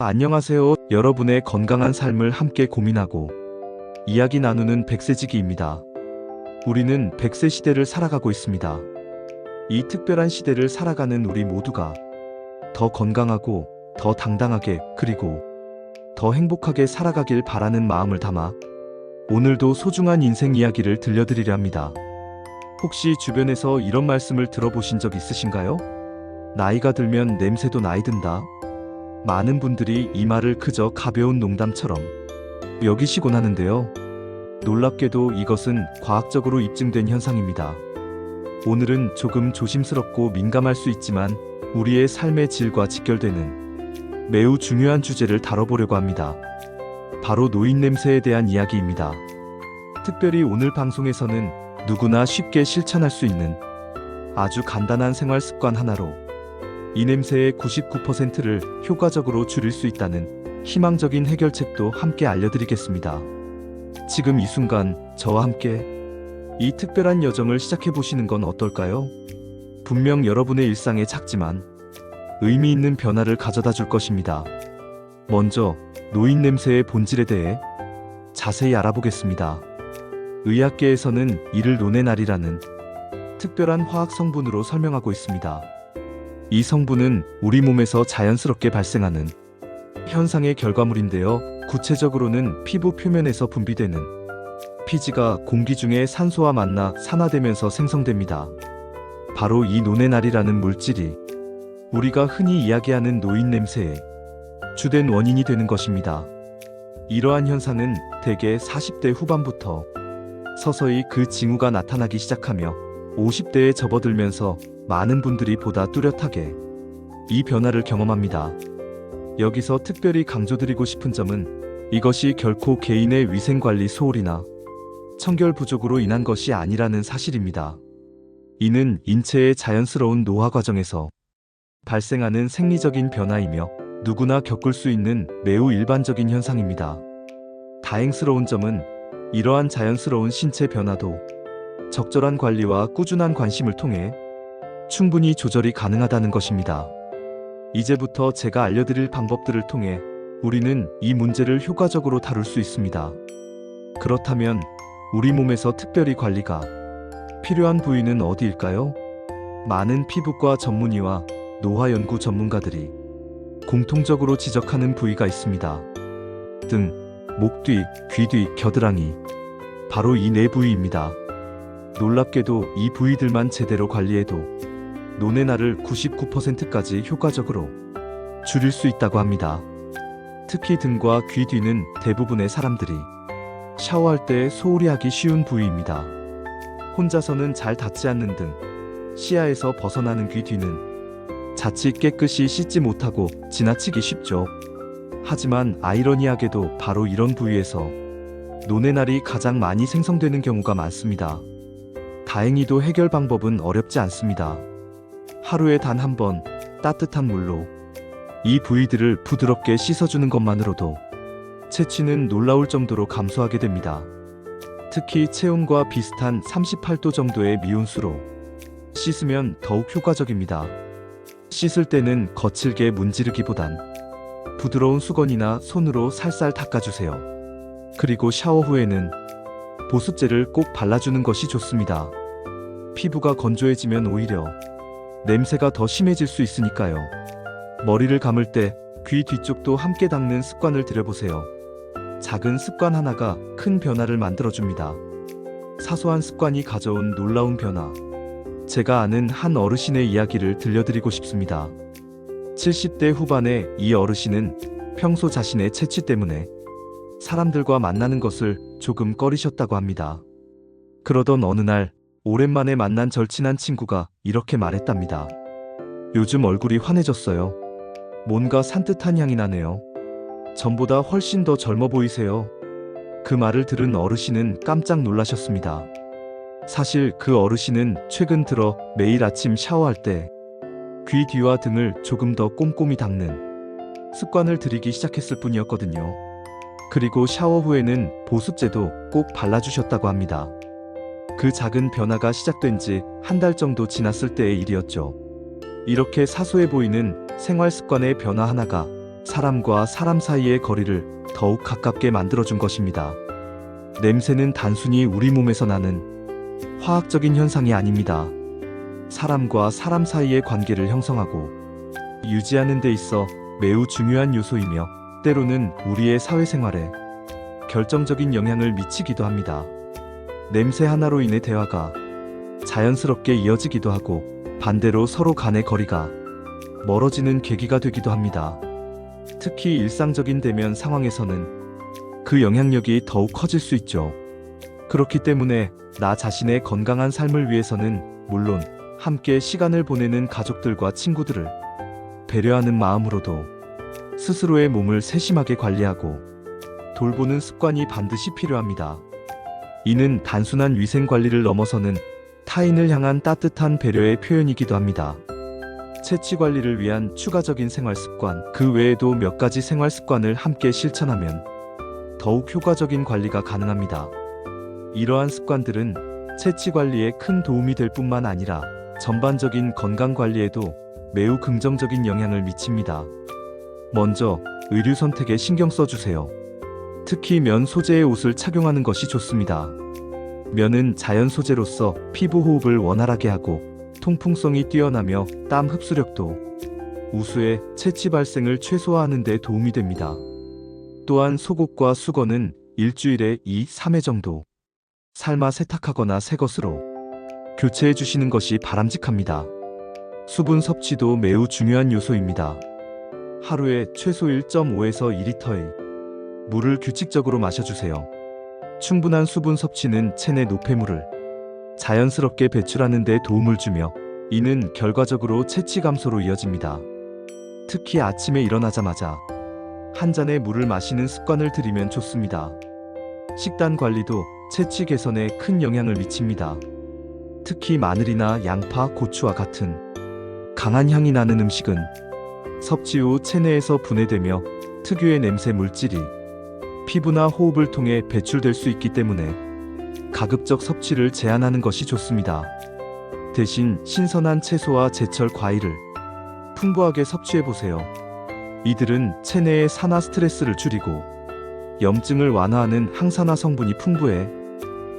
안녕하세요. 여러분의 건강한 삶을 함께 고민하고 이야기 나누는 백세지기입니다. 우리는 백세 시대를 살아가고 있습니다. 이 특별한 시대를 살아가는 우리 모두가 더 건강하고 더 당당하게 그리고 더 행복하게 살아가길 바라는 마음을 담아 오늘도 소중한 인생 이야기를 들려드리려 합니다. 혹시 주변에서 이런 말씀을 들어보신 적 있으신가요? 나이가 들면 냄새도 나이 든다. 많은 분들이 이 말을 그저 가벼운 농담처럼 여기시곤 하는데요. 놀랍게도 이것은 과학적으로 입증된 현상입니다. 오늘은 조금 조심스럽고 민감할 수 있지만 우리의 삶의 질과 직결되는 매우 중요한 주제를 다뤄보려고 합니다. 바로 노인 냄새에 대한 이야기입니다. 특별히 오늘 방송에서는 누구나 쉽게 실천할 수 있는 아주 간단한 생활 습관 하나로 이 냄새의 99%를 효과적으로 줄일 수 있다는 희망적인 해결책도 함께 알려드리겠습니다. 지금 이 순간 저와 함께 이 특별한 여정을 시작해 보시는 건 어떨까요? 분명 여러분의 일상에 작지만 의미 있는 변화를 가져다 줄 것입니다. 먼저 노인 냄새의 본질에 대해 자세히 알아보겠습니다. 의학계에서는 이를 노네날이라는 특별한 화학 성분으로 설명하고 있습니다. 이 성분은 우리 몸에서 자연스럽게 발생하는 현상의 결과물인데요. 구체적으로는 피부 표면에서 분비되는 피지가 공기 중에 산소와 만나 산화되면서 생성됩니다. 바로 이 노네날이라는 물질이 우리가 흔히 이야기하는 노인 냄새의 주된 원인이 되는 것입니다. 이러한 현상은 대개 40대 후반부터 서서히 그 징후가 나타나기 시작하며 50대에 접어들면서 많은 분들이 보다 뚜렷하게 이 변화를 경험합니다. 여기서 특별히 강조드리고 싶은 점은 이것이 결코 개인의 위생관리 소홀이나 청결 부족으로 인한 것이 아니라는 사실입니다. 이는 인체의 자연스러운 노화 과정에서 발생하는 생리적인 변화이며 누구나 겪을 수 있는 매우 일반적인 현상입니다. 다행스러운 점은 이러한 자연스러운 신체 변화도 적절한 관리와 꾸준한 관심을 통해 충분히 조절이 가능하다는 것입니다. 이제부터 제가 알려드릴 방법들을 통해 우리는 이 문제를 효과적으로 다룰 수 있습니다. 그렇다면 우리 몸에서 특별히 관리가 필요한 부위는 어디일까요? 많은 피부과 전문의와 노화 연구 전문가들이 공통적으로 지적하는 부위가 있습니다. 등, 목 뒤, 귀 뒤, 겨드랑이. 바로 이 네 부위입니다. 놀랍게도 이 부위들만 제대로 관리해도 노네나를 99%까지 효과적으로 줄일 수 있다고 합니다. 특히 등과 귀 뒤는 대부분의 사람들이 샤워할 때 소홀히 하기 쉬운 부위입니다. 혼자서는 잘 닿지 않는 등 시야에서 벗어나는 귀 뒤는 자칫 깨끗이 씻지 못하고 지나치기 쉽죠. 하지만 아이러니하게도 바로 이런 부위에서 노네날이 가장 많이 생성되는 경우가 많습니다. 다행히도 해결 방법은 어렵지 않습니다. 하루에 단 한 번 따뜻한 물로 이 부위들을 부드럽게 씻어주는 것만으로도 채취는 놀라울 정도로 감소하게 됩니다. 특히 체온과 비슷한 38도 정도의 미온수로 씻으면 더욱 효과적입니다. 씻을 때는 거칠게 문지르기보단 부드러운 수건이나 손으로 살살 닦아주세요. 그리고 샤워 후에는 보습제를 꼭 발라주는 것이 좋습니다. 피부가 건조해지면 오히려 냄새가 더 심해질 수 있으니까요. 머리를 감을 때 귀 뒤쪽도 함께 닦는 습관을 들여보세요. 작은 습관 하나가 큰 변화를 만들어줍니다. 사소한 습관이 가져온 놀라운 변화. 제가 아는 한 어르신의 이야기를 들려드리고 싶습니다. 70대 후반의 이 어르신은 평소 자신의 체취 때문에 사람들과 만나는 것을 조금 꺼리셨다고 합니다. 그러던 어느 날 오랜만에 만난 절친한 친구가 이렇게 말했답니다. 요즘 얼굴이 환해졌어요. 뭔가 산뜻한 향이 나네요. 전보다 훨씬 더 젊어 보이세요. 그 말을 들은 어르신은 깜짝 놀라셨습니다. 사실 그 어르신은 최근 들어 매일 아침 샤워할 때 귀 뒤와 등을 조금 더 꼼꼼히 닦는 습관을 들이기 시작했을 뿐이었거든요. 그리고 샤워 후에는 보습제도 꼭 발라주셨다고 합니다. 그 작은 변화가 시작된 지 한 달 정도 지났을 때의 일이었죠. 이렇게 사소해 보이는 생활 습관의 변화 하나가 사람과 사람 사이의 거리를 더욱 가깝게 만들어준 것입니다. 냄새는 단순히 우리 몸에서 나는 화학적인 현상이 아닙니다. 사람과 사람 사이의 관계를 형성하고 유지하는 데 있어 매우 중요한 요소이며 때로는 우리의 사회생활에 결정적인 영향을 미치기도 합니다. 냄새 하나로 인해 대화가 자연스럽게 이어지기도 하고 반대로 서로 간의 거리가 멀어지는 계기가 되기도 합니다. 특히 일상적인 대면 상황에서는 그 영향력이 더욱 커질 수 있죠. 그렇기 때문에 나 자신의 건강한 삶을 위해서는 물론 함께 시간을 보내는 가족들과 친구들을 배려하는 마음으로도 스스로의 몸을 세심하게 관리하고 돌보는 습관이 반드시 필요합니다. 이는 단순한 위생 관리를 넘어서는 타인을 향한 따뜻한 배려의 표현이기도 합니다. 채취 관리를 위한 추가적인 생활 습관, 그 외에도 몇 가지 생활 습관을 함께 실천하면 더욱 효과적인 관리가 가능합니다. 이러한 습관들은 채취 관리에 큰 도움이 될 뿐만 아니라 전반적인 건강 관리에도 매우 긍정적인 영향을 미칩니다. 먼저 의류 선택에 신경 써주세요. 특히 면 소재의 옷을 착용하는 것이 좋습니다. 면은 자연 소재로서 피부 호흡을 원활하게 하고 통풍성이 뛰어나며 땀 흡수력도 우수해 채취 발생을 최소화하는 데 도움이 됩니다. 또한 속옷과 수건은 일주일에 2, 3회 정도 삶아 세탁하거나 새 것으로 교체해 주시는 것이 바람직합니다. 수분 섭취도 매우 중요한 요소입니다. 하루에 최소 1.5에서 2리터의 물을 규칙적으로 마셔주세요. 충분한 수분 섭취는 체내 노폐물을 자연스럽게 배출하는 데 도움을 주며 이는 결과적으로 체취 감소로 이어집니다. 특히 아침에 일어나자마자 한 잔의 물을 마시는 습관을 들이면 좋습니다. 식단 관리도 체취 개선에 큰 영향을 미칩니다. 특히 마늘이나 양파, 고추와 같은 강한 향이 나는 음식은 섭취 후 체내에서 분해되며 특유의 냄새 물질이 피부나 호흡을 통해 배출될 수 있기 때문에 가급적 섭취를 제한하는 것이 좋습니다. 대신 신선한 채소와 제철 과일을 풍부하게 섭취해 보세요. 이들은 체내의 산화 스트레스를 줄이고 염증을 완화하는 항산화 성분이 풍부해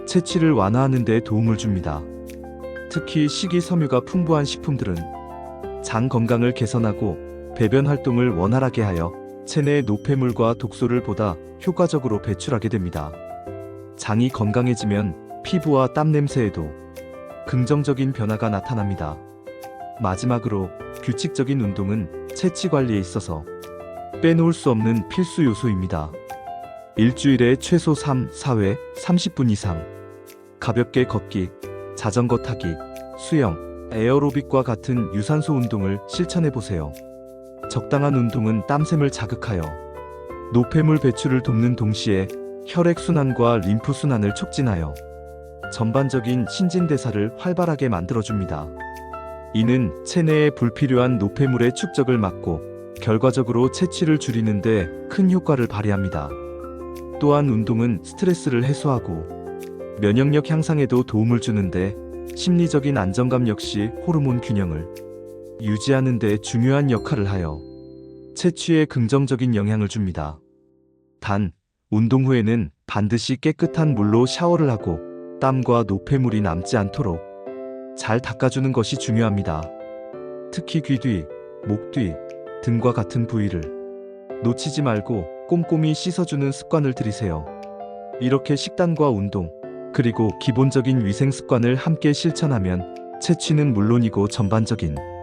체취를 완화하는 데 도움을 줍니다. 특히 식이섬유가 풍부한 식품들은 장 건강을 개선하고 배변 활동을 원활하게 하여 체내 노폐물과 독소를 보다 효과적으로 배출하게 됩니다. 장이 건강해지면 피부와 땀 냄새에도 긍정적인 변화가 나타납니다. 마지막으로 규칙적인 운동은 체취 관리에 있어서 빼놓을 수 없는 필수 요소입니다. 일주일에 최소 3, 4회 30분 이상 가볍게 걷기, 자전거 타기, 수영, 에어로빅과 같은 유산소 운동을 실천해 보세요. 적당한 운동은 땀샘을 자극하여 노폐물 배출을 돕는 동시에 혈액순환과 림프순환을 촉진하여 전반적인 신진대사를 활발하게 만들어줍니다. 이는 체내에 불필요한 노폐물의 축적을 막고 결과적으로 체취를 줄이는데 큰 효과를 발휘합니다. 또한 운동은 스트레스를 해소하고 면역력 향상에도 도움을 주는데 심리적인 안정감 역시 호르몬 균형을 유지하는 데 중요한 역할을 하여 체취에 긍정적인 영향을 줍니다. 단, 운동 후에는 반드시 깨끗한 물로 샤워를 하고 땀과 노폐물이 남지 않도록 잘 닦아주는 것이 중요합니다. 특히 귀 뒤, 목 뒤, 등과 같은 부위를 놓치지 말고 꼼꼼히 씻어주는 습관을 들이세요. 이렇게 식단과 운동, 그리고 기본적인 위생 습관을 함께 실천하면 체취는 물론이고 전반적인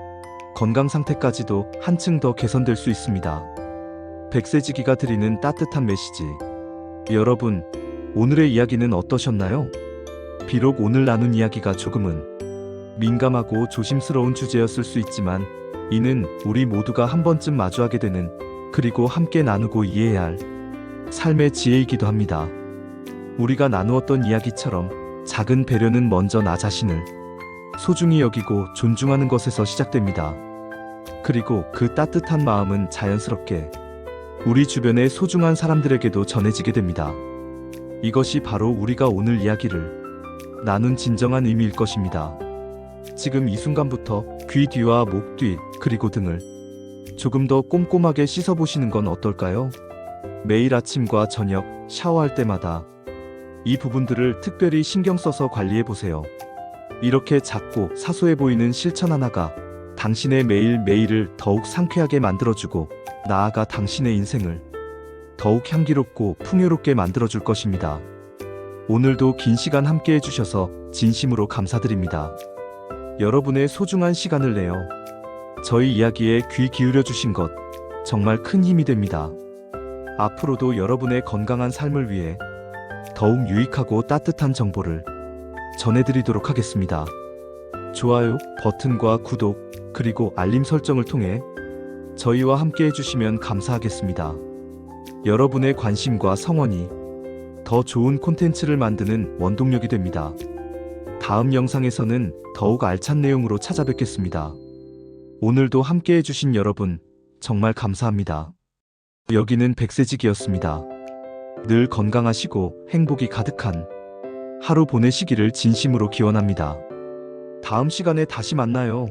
건강 상태까지도 한층 더 개선될 수 있습니다. 백세지기가 드리는 따뜻한 메시지. 여러분, 오늘의 이야기는 어떠셨나요? 비록 오늘 나눈 이야기가 조금은 민감하고 조심스러운 주제였을 수 있지만 이는 우리 모두가 한 번쯤 마주하게 되는 그리고 함께 나누고 이해해야 할 삶의 지혜이기도 합니다. 우리가 나누었던 이야기처럼 작은 배려는 먼저 나 자신을 소중히 여기고 존중하는 것에서 시작됩니다. 그리고 그 따뜻한 마음은 자연스럽게 우리 주변의 소중한 사람들에게도 전해지게 됩니다. 이것이 바로 우리가 오늘 이야기를 나눈 진정한 의미일 것입니다. 지금 이 순간부터 귀 뒤와 목 뒤, 그리고 등을 조금 더 꼼꼼하게 씻어보시는 건 어떨까요? 매일 아침과 저녁 샤워할 때마다 이 부분들을 특별히 신경 써서 관리해 보세요. 이렇게 작고 사소해 보이는 실천 하나가 당신의 매일매일을 더욱 상쾌하게 만들어주고 나아가 당신의 인생을 더욱 향기롭고 풍요롭게 만들어줄 것입니다. 오늘도 긴 시간 함께 해주셔서 진심으로 감사드립니다. 여러분의 소중한 시간을 내어 저희 이야기에 귀 기울여 주신 것 정말 큰 힘이 됩니다. 앞으로도 여러분의 건강한 삶을 위해 더욱 유익하고 따뜻한 정보를 전해드리도록 하겠습니다. 좋아요 버튼과 구독 그리고 알림 설정을 통해 저희와 함께 해주시면 감사하겠습니다. 여러분의 관심과 성원이 더 좋은 콘텐츠를 만드는 원동력이 됩니다. 다음 영상에서는 더욱 알찬 내용으로 찾아뵙겠습니다. 오늘도 함께 해주신 여러분 정말 감사합니다. 여기는 백세직이었습니다. 늘 건강하시고 행복이 가득한 하루 보내시기를 진심으로 기원합니다. 다음 시간에 다시 만나요.